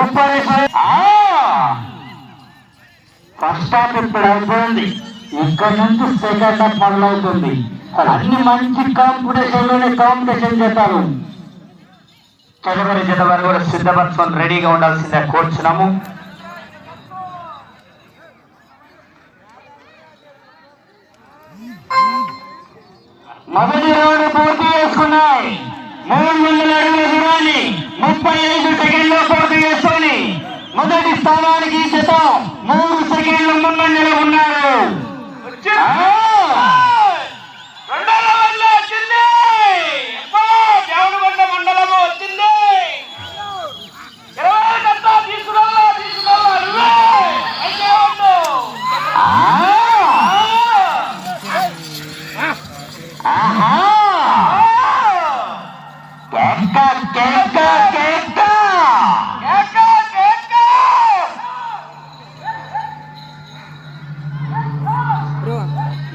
Uppari first half ఇప్పుడు అయిపోయింది. ఇక్కడ నుంచి సెకండ్ హాఫ్ మొదలవుతుంది. అన్ని మంచి కాంపిటీషన్ కాంపిటీషన్ చేస్తారు. తదుపరి జత వారు కూడా సిద్ధపరచుకొని రెడీగా ఉండాల్సిందే కోర్చున్నాము మొదటి రౌండ్ పూర్తి చేసుకున్నాయి. మూడు వందల అడుగుల దూరాన్ని. ముప్పై ఐదు సెకండ్లో పూర్తి చేసుకొని మొదటి స్థానానికి జత మూడు సెకండ్ల ముందంజలో ఉన్నారు.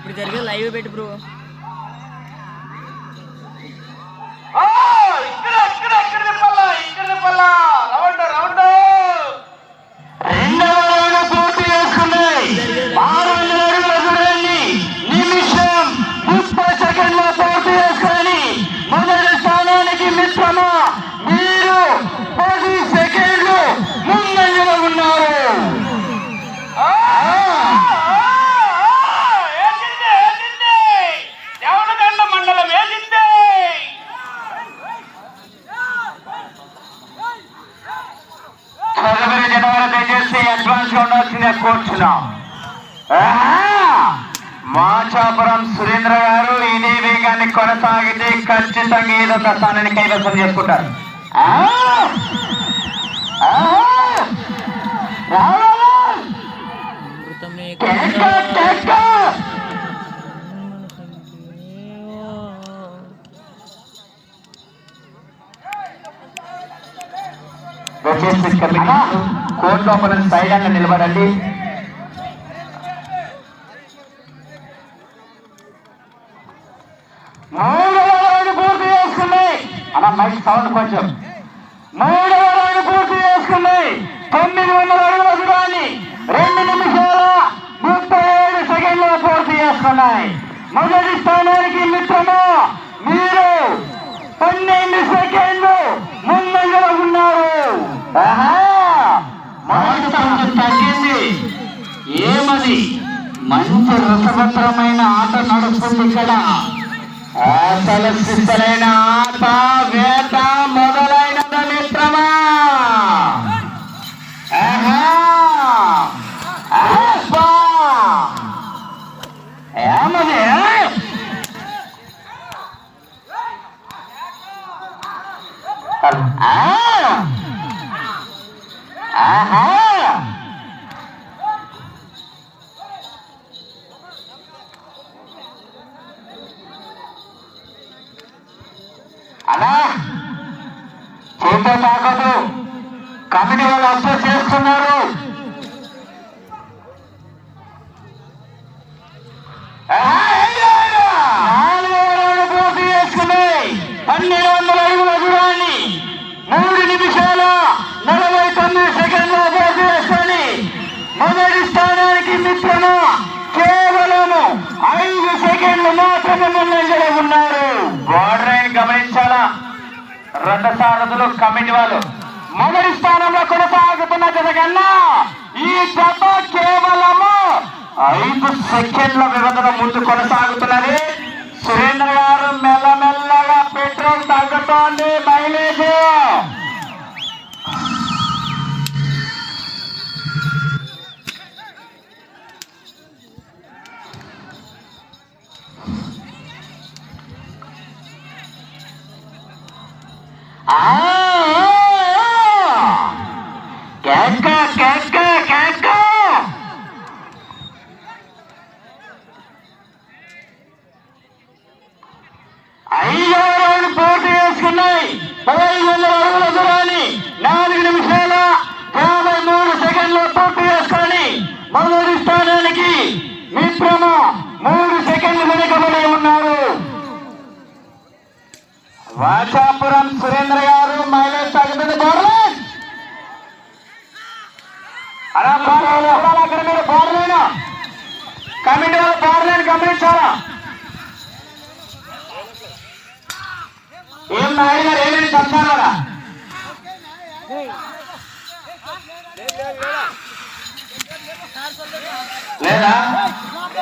ఇప్పుడు జరిగే లైవ్ పెట్టి బ్రో మాచాపురం సురేంద్ర గారు ఇదే వేగాన్ని కొనసాగితే ఖచ్చితంగా ఏదో ఒక స్థానాన్ని కైవసం చేసుకుంటారు. కోర్టు లోపల సైడ్ అంగా నిలబడండి. సౌండ్ కొంచెం. మూడవ రౌండ్ పూర్తి చేసుకుంది. తొమ్మిది వందల అడుగుల దూరాన్ని రెండు నిమిషాల ముప్పై ఏడు సెకండ్లు పూర్తి చేసుకున్నాయి మొదటి స్థానానికి మిత్రము మీరు పన్నెండు సెకండ్లు ముందంగా ఉన్నారు. తగ్గింది. ఏమది? మంచి రసభద్రమైన ఆట నడుస్తుంది ఇక్కడ. అసలు సిద్ధమైన ఆట. చేత తాకదు కమిటీ వాళ్ళు అప్రోచ్ చేస్తున్నారు. పన్నెండు వందల దూరాన్ని. మూడు నిమిషాల నలభై తొమ్మిది సెకండ్ల పోటీ చేసుకొని మొదటి రథసారథులు కమిటీ వాళ్ళు మొదటి స్థానంలో కొనసాగుతున్న జత ఈ జత కేవలము ఐదు సెకండ్ల వ్యవధిలో ముందు కొనసాగుతున్నది. సురేంద్ర గారు కేక కేక కేక ఐదో రౌండ్ పూర్తి చేసుకున్నాయి పదహైదు వందల అడుగుల దూరాన్ని నాలుగు నిమిషాల యాభై మూడు సెకండ్లు పూర్తి చేసుకొని మొదటి స్థానానికి మిత్ర ఆశాపురం సురేంద్ర గారు మైలేజ్ తగ్గుతుంది బోర్లైన్ అలా అక్కడ మీరు బోర్లైన్ కమిటీ వాళ్ళు బోర్లైన్ గమనించారా ఏం నాయుడు గారు ఏమేమి చెప్తారా లేదా?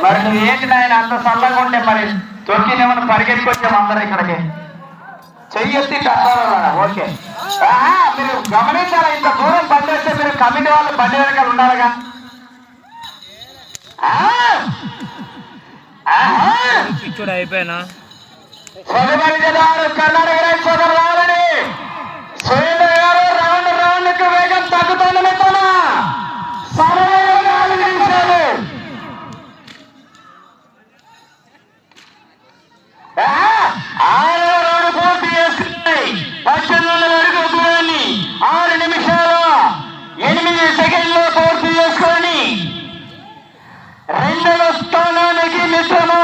మరి నువ్వు ఏంటి నాయన అంత సల్లగా ఉంటే మరి తొక్కినేమన్నా పరిగెత్తుకొచ్చాము అందరూ ఇక్కడికి. చెయ్యెత్తి ఓకే. మీరు గమనించాలా? ఇంత దూరం బండి వస్తే మీరు కమిటీ వాళ్ళు బండి వెనకాల ఉండాలిగా! పిచ్చోడు అయిపోయినా? కర్ణాటక రైతు సోదరు రావాలని. సురేంద్ర గారు రౌండ్ రౌండ్కు వేగం తగ్గుతుంది మిత్రమా సమయం నాలుగు నిమిషాలు. ఆ, పద్దెనిమిది వందల అడుగుల దూరాన్ని ఆరు నిమిషాల ఎనిమిది సెకండ్లు పూర్తి చేసుకొని రెండవ స్థానానికి మిత్రమా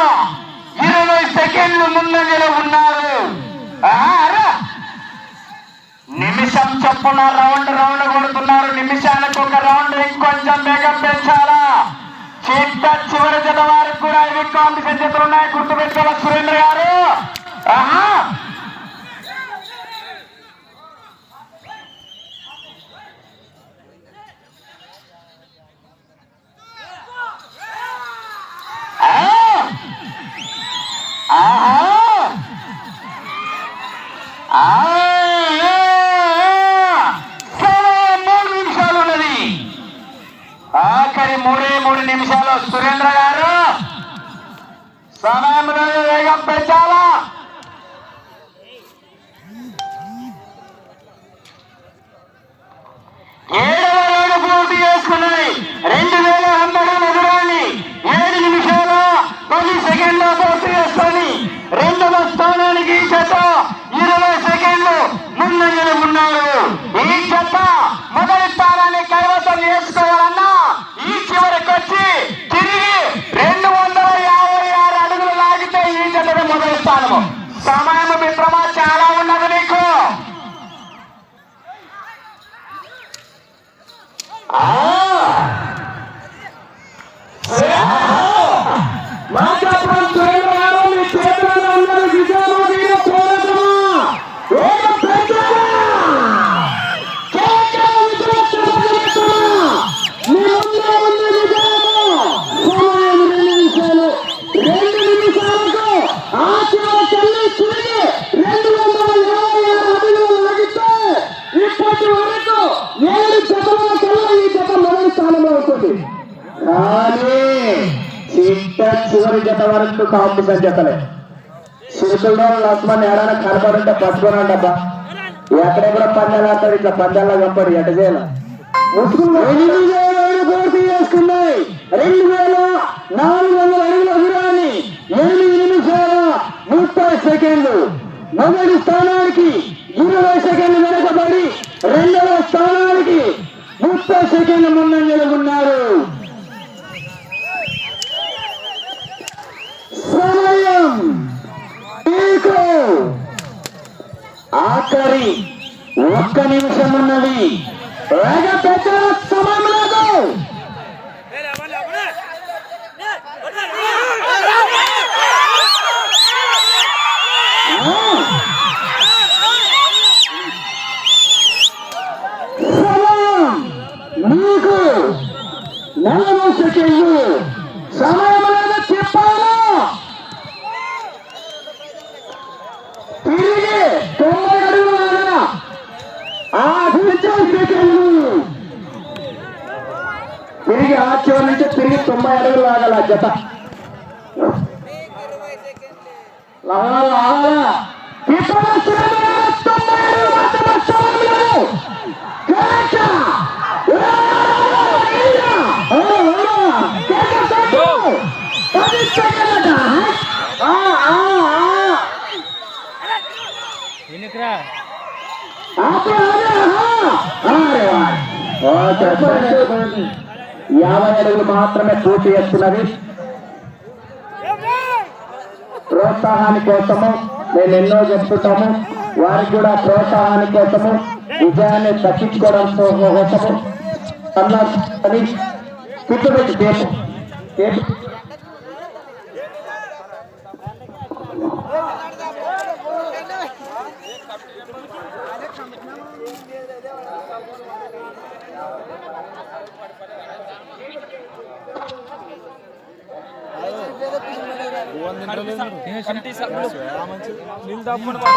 ఇరవై సెకండ్లు ముందంజలో ఉన్నారు. నిమిషం చొప్పున రౌండ్ రౌండ్ కొడుతున్నారు. నిమిషానికి ఒక రౌండ్ ఇంకొంచెం వేగం పెంచాలా చిట్ట చివరి జత వారికి కూడా ఇవి కాంపిటీషన్ చేతులు ఉన్నాయి గుర్తుపెట్టుకోవాలి సురేంద్ర గారు. ఆహా! ఆ! ఆహా! మూడు నిమిషాలు ఉన్నది. ఆఖరి మూడే మూడు నిమిషాలు. సురేంద్ర గారు సమయంలో వేగం పెంచాలా? ఏడవ పూర్తి చేసుకున్నాయి రెండు వేల పది సెకండ్లు పూర్తి చేసుకొని రెండవ స్థానానికి ఈ జత ఇరవై సెకండ్లు ముందంజలు ఉన్నారు ఈ జత మొదటి స్థానాన్ని కైవసం చేసుకోవాలన్నా ఈ చివరికి వచ్చి తిరిగి రెండు వందల యాభై ఆరు అడుగులు లాగితే ఈ జత మొదటి స్థానము సమయం మిత్రమా చాలా ఉన్నది నీకు మాట్లాడుతున్న సురేంద్ర గారు మీ చేతుల్లో ఉన్నది విజయము వీర పోరాటమా వేగం పెంచాలా కేకలు విజయోత్సవమా? మీ ముందే ఉంది విజయము సమయం రెండు నిమిషాలు రెండు నిమిషాలకు ఆ చివరికెళ్ళి తిరిగి రెండు వందల యాభై ఆరు అడుగులు లాగితే ఇప్పటి వరకు ఏడు జతల కల్లా ఈ జత మొదటి స్థానంలో ఉంటుంది కానీ చిట్ట చివరి జత వరకు కాంపిటీషన్ జతలే. సిరుకుల్లో లక్ష్మణ్ ఎవరైనా కనపడుంటే పట్టుకోనండబ్బా. ఎక్కడెక్కడ పందాలు ఆడతాడు ఇట్లా పందాల్లో కంపడు ఎట చేయాల వేల పూర్తి చేసుకున్నాయి. రెండు వేల నాలుగు వందల అడుగుల దూరాన్ని ఎనిమిది నిమిషాల ముప్పై సెకండ్లు. మొదటి స్థానానికి ఇరవై సెకండ్లు వెనకబడి రెండవ స్థానానికి ముప్పై సెకండ్ల ముందంజలు ఉన్నారు. సమయం మీకు ఆఖరి ఒక్క నిమిషం ఉన్నది. వేగ పెద్ద సమయం లేదు తిరిగి ఆ చివరి నుంచి తిరిగి తొంభై అడుగులు లాగాల జత లాగాల లాగాల ఇప్పుడు మాత్రమే యాభై అడుగులు మాత్రమే పూర్తి చేస్తున్నది. ప్రోత్సాహాని కోసము మేము ఎన్నో చెప్తుంటాము. వారికి కూడా ప్రోత్సాహాని కోసము విజయాన్ని దక్కించుకోవడం కోసము. అన్నారు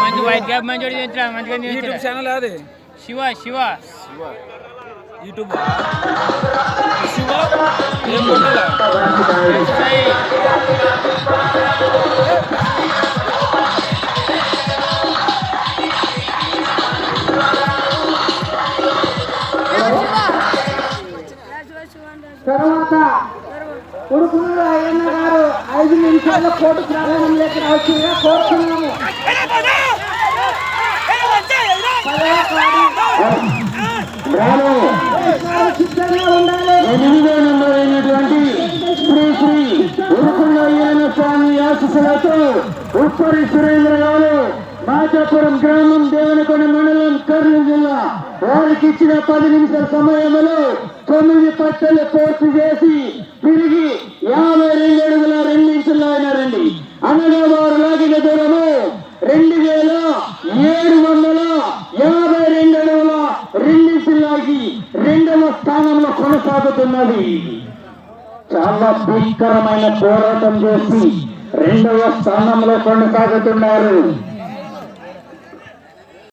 మంచి వైట్ క్యాప్ మంచి చూపించరా మంచిగా యూట్యూబ్ ఛానల్ అది. శివ శివ. యూట్యూబ్ శివ? నిమిషాల కోర్టు ప్రారంభం లేక రావాల్సిందిగా కోరుతున్నాము ఉండాలి. శ్రీ శ్రీ స్వామి ఆశీస్సులతో ఉప్పరి సురేంద్ర గారు మాచాపురం గ్రామం దేవనకొండ మండలం కర్నూలు జిల్లా వారికి ఇచ్చిన పది నిమిషాల సమయంలో తొమ్మిది పట్టలు పూర్తి చేసి తిరిగి యాభై రెండు అడుగుల రెండించుల్లో అయినారండి అనగా వారు లాగిన దూరము రెండు వేల ఏడు వందల యాభై రెండు అడుగుల రెండించులాగి రెండవ స్థానంలో ఉన్నది. చాలా భీకరమైన పోరాటం చేసి రెండవ స్థానంలో కొనసాగుతున్నారు.